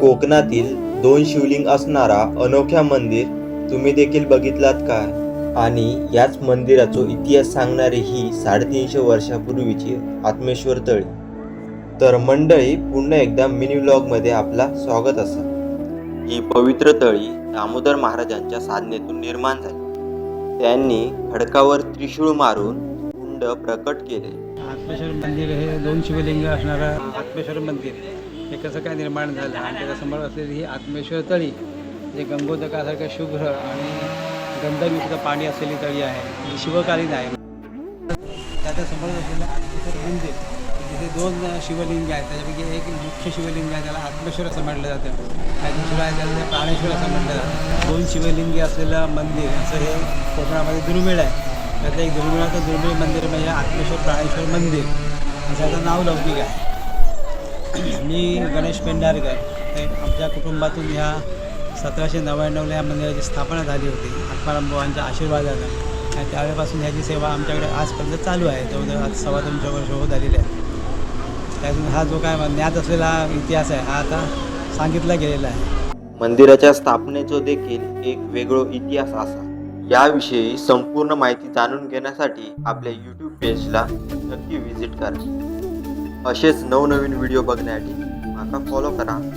कोकणातील दोन शिवलिंग असणारा अनोख्या मंदिर तुम्ही देखील बघितलात काय आणि याच मंदिराचा इतिहास सांगणारी ही साडेतीनशे वर्षापूर्वीची आत्मेश्वर तळी. तर मंडळी पुन्हा एकदा मिनी व्लॉगमध्ये आपला स्वागत असं. ही पवित्र तळी दामोदर महाराजांच्या साधनेतून निर्माण झाली. त्यांनी खडकावर त्रिशूळ मारून कुंड प्रकट केले. आत्मेश्वर मंदिर हे दोन शिवलिंग असणारा आत्मेश्वर मंदिर. हे कसं काय निर्माण झालं? आणि त्याच्यासमोर असलेली ही आत्मेश्वर तळी जे गंगोदकासारखं शुभ्र आणि गंधयुक्त पाणी असलेली तळी आहे शिवकालीन आहे. त्याच्यासमोर असलेलं आत्मेश्वर मंदिर तिथे दोन शिवलिंग आहेत. त्याच्यापैकी एक मुख्य शिवलिंग आहे त्याला आत्मेश्वर असं म्हटलं जातं. आणि दुसरं आहे त्याला प्राणेश्वर असं म्हटलं जातं. दोन शिवलिंगी असलेलं मंदिर असं हे कोकणामध्ये दुर्मिळ आहे. त्यातलं एक दुर्मिळाचं दुर्मिळ मंदिर म्हणजे आत्मेश्वर प्राणेश्वर मंदिर. आणि त्याचं नाव लौकिक आहे. मी गणेश पेंढारकर. हे आमच्या कुटुंबातून ह्या सतराशे नव्याण्णवला या मंदिराची स्थापना झाली होती. आत्मारामबाबांच्या आशीर्वादानं. आणि त्यावेळेपासून ह्याची सेवा आमच्याकडे आजपर्यंत चालू आहे. जवळजवळ आज सव्वा दोनशे वर्ष होत आलेले आहेत त्यातून हा जो काय ज्ञात असलेला इतिहास आहे हा आता सांगितला गेलेला आहे. मंदिराच्या स्थापनेचा देखील एक वेगळो इतिहास असा याविषयी संपूर्ण माहिती जाणून घेण्यासाठी आपल्या यूट्यूब पेजला नक्की व्हिजिट करा. असेच नवनवीन व्हिडिओ बघण्यासाठी माका फॉलो करा.